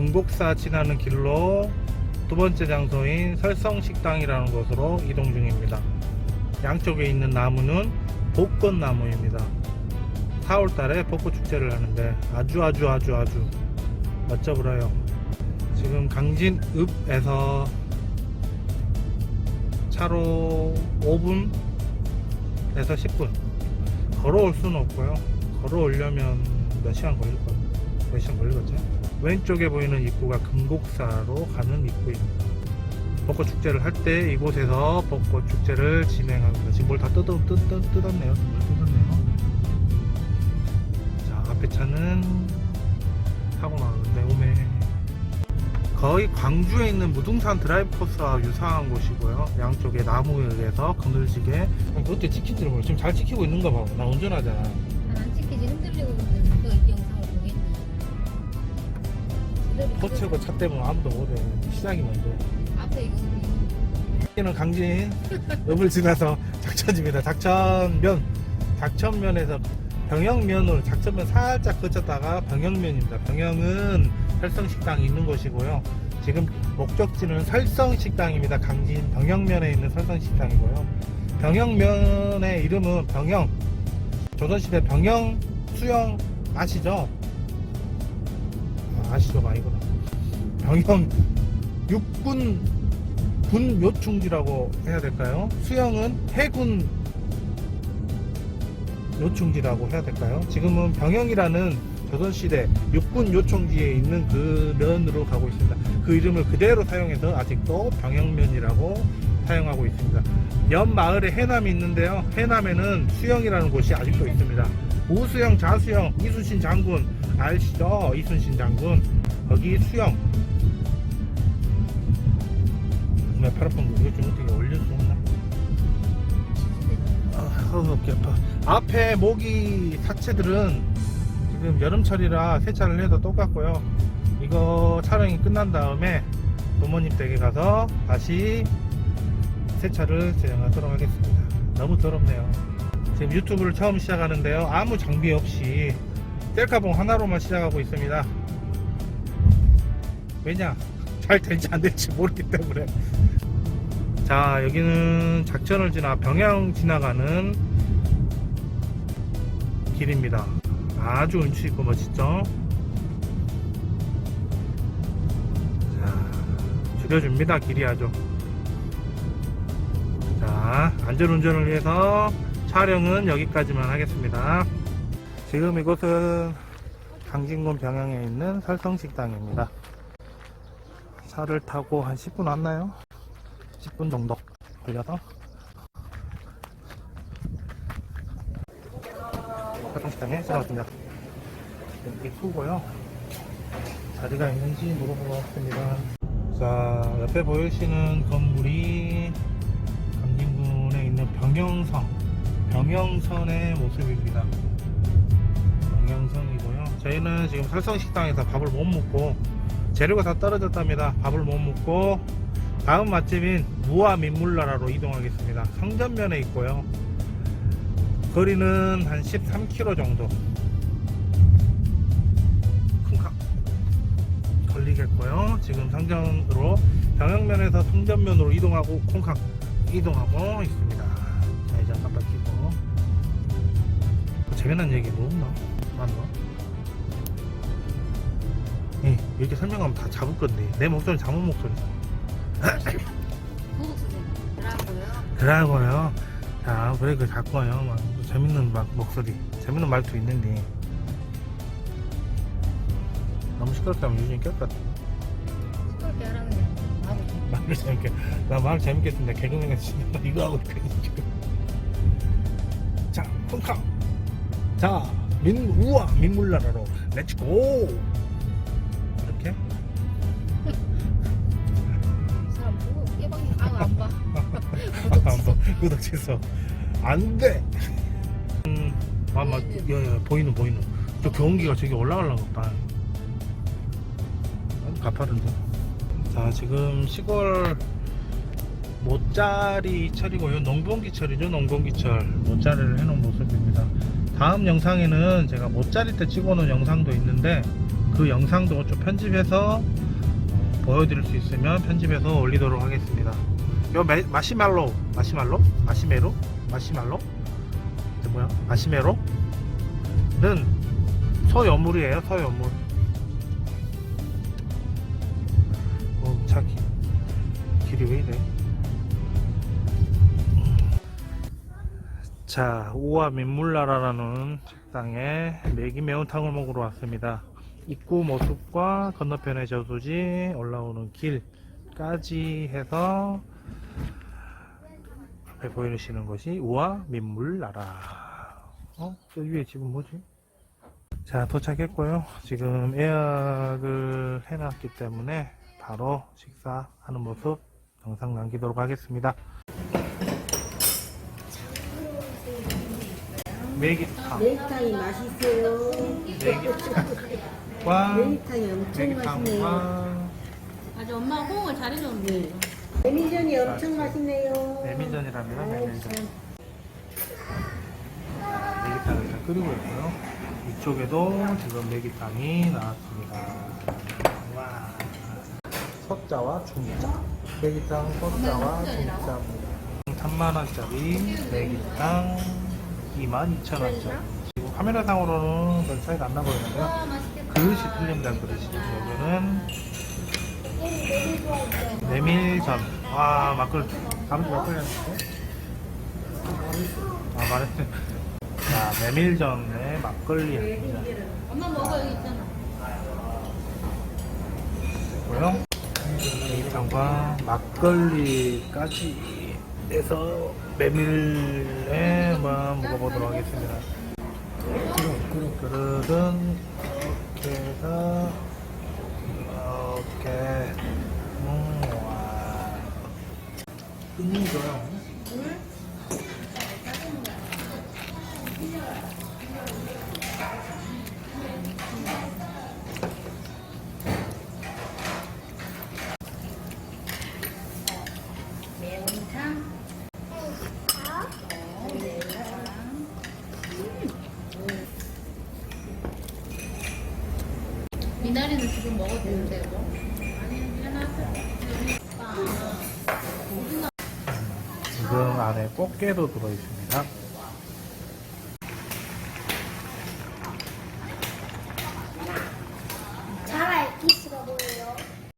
금곡사 지나는 길로 두 번째 장소인 설성식당이라는 곳으로 이동 중입니다. 양쪽에 있는 나무는 벚꽃나무입니다. 4월 달에 벚꽃 축제를 하는데 아주 아주 아주 아주 멋져 보여요. 지금 강진읍에서 차로 5분에서 10분 걸어올 수는 없고요. 걸어오려면 몇 시간 걸릴 거예요. 몇 시간 걸리겠죠? 왼쪽에 보이는 입구가 금곡사로 가는 입구입니다. 벚꽃 축제를 할 때 이곳에서 벚꽃 축제를 진행합니다. 지금 뭘 다 뜯어, 뜯, 뜯, 뜯었네요. 뭘 뜯었네요. 자, 앞에 차는 타고 나오는데 오메. 거의 광주에 있는 무등산 드라이브 코스와 유사한 곳이고요. 양쪽에 나무에 의해서 그늘지게. 지키지를 몰라. 지금 잘 지키고 있는가 봐. 나 운전하잖아. 안 찍히지 흔들리고 너 포츠고 차 때문에 아무도 못해. 시작이 먼저. 앞에 이거 여기는 강진 읍을 지나서 작천입니다. 작천면 작천면에서 병영면으로 작천면 살짝 거쳤다가 병영면입니다. 병영은 설성식당이 있는 곳이고요. 지금 목적지는 설성식당입니다. 강진 병영면에 있는 설성식당이고요. 병영면의 이름은 병영 조선시대 병영 수영 아시죠? 아, 아시죠? 아니구나. 병영 육군 군 요충지라고 해야 될까요? 수영은 해군 요충지라고 해야 될까요? 지금은 병영이라는 조선시대 육군 요충지에 있는 그 면으로 가고 있습니다. 그 이름을 그대로 사용해서 아직도 병영면이라고 사용하고 있습니다. 옆 마을에 해남이 있는데요. 해남에는 수영이라는 곳이 아직도 있습니다. 우수영, 자수영, 이순신 장군 아시죠? 이순신 장군 거기 수영 나팔 아픈 거 이거 좀 어떻게 올릴 수 없나? 아, 어우, 어깨 아파. 앞에 모기 사체들은 지금 여름철이라 세차를 해도 똑같고요. 이거 촬영이 끝난 다음에 부모님 댁에 가서 다시 세차를 진행하도록 하겠습니다. 너무 더럽네요. 지금 유튜브를 처음 시작하는데요. 아무 장비 없이 셀카봉 하나로만 시작하고 있습니다. 왜냐? 잘 될지 안 될지 모르기 때문에. 자, 여기는 작전을 지나 병양 지나가는 길입니다. 아주 운치 있고 멋있죠? 자, 죽여줍니다. 길이 아주. 자, 안전운전을 위해서 촬영은 여기까지만 하겠습니다. 지금 이곳은 강진군 병양에 있는 설성식당입니다. 차를 타고 한 10분 왔나요? 10분 정도 걸려서 설성식당에 들어왔습니다. 여기 후고요. 자리가 있는지 물어보고 왔습니다. 자, 옆에 보이시는 건물이 강진군에 있는 병영성, 병영선의 모습입니다. 저희는 지금 설성식당에서 밥을 못 먹고 재료가 다 떨어졌답니다. 밥을 못 먹고 다음 맛집인 무아 민물나라로 이동하겠습니다. 성전면에 있고요. 거리는 한 13km 정도. 걸리겠고요. 지금 성전으로 병영면에서 성전면으로 이동하고 콩칵 이동하고 있습니다. 자 이제 깜빡 끼고 재미난 얘기 뭐 없나? 맞나? 예, 이렇게 설명하면 다 잡을 건데 내 목소리. 구독 수준 그라고요. 그러고요. 자, 브레이크 잡고요. 막 재밌는 막 목소리, 재밌는 말도 있는데 너무 시끄럽게 하면 유진이 깰 것 같아. 시끄럽게 하라는 게 나도 말을 재밌게, 나말 재밌게 했는데 개그맨이 지금 이거 하고 있거든 지금. 자, 쿵카. 자, 민 우와 민물나라로 렛츠고. 한번 구독 취소 안 돼. 음, 아, 맞, 야, 야, 보이는 보이는. 저 경기가 저기 올라가려나 보다. 아주 가파른데. 자, 지금 시골 모짜리 철이고요. 농번기철이죠, 농번기철. 모짜리를 해놓은 모습입니다. 다음 영상에는 제가 모짜리 때 찍어놓은 영상도 있는데 그그 영상도 좀 편집해서 보여드릴 수 있으면 편집해서 올리도록 하겠습니다. 요 마, 마시멜로, 마시멜로, 마시메로, 마시멜로, 이게 뭐야? 마시메로는 서여물이에요. 서여물. 어, 차 길, 길이 왜 이래? 자, 우와 민물나라라는 식당에 매기 매운탕을 먹으러 왔습니다. 입구 모습과 건너편의 저수지 올라오는 길까지 해서 앞에 보이시는 것이 우와 민물 나라. 어? 저 위에 지금 뭐지? 자, 도착했고요. 지금 예약을 해놨기 때문에 바로 식사하는 모습 영상 남기도록 하겠습니다. 매기탕. 매일탕이 맛있어요. 매기탕과 매일탕이 엄청 맛있네요. 아주 엄마가 호응을 잘해줬는데. 메밀전이 엄청 맛있네요. 메밀전이랍니다. 메밀전. 참. 매기탕을 잘 끓이고 있고요. 이쪽에도 지금 매기탕이 나왔습니다. 와. 석자와 중자. 매기탕 석자와 중자입니다. 3만원짜리 매기탕 22,000원짜리. 지금 카메라상으로는 별 차이가 안 나보이는데요. 와, 맛있겠다. 그릇이 틀린다는 그릇이죠. 여기는 메밀전. 와, 막걸, 다음주 막걸리 하는데? 아, 말했네. 자, 메밀전에 막걸리 합니다. 엄마 먹어, 여기 있잖아. 고요 메밀전과 막걸리까지 해서 메밀에 한번 먹어보도록 하겠습니다. 그릇은 이렇게 해서 이렇게 음, 와 끝이고요. 매운탕. 미나리는 지금 먹어도 되는데, 이거? 아니, 해놨어. 지금 안에 꽃게도 들어있습니다.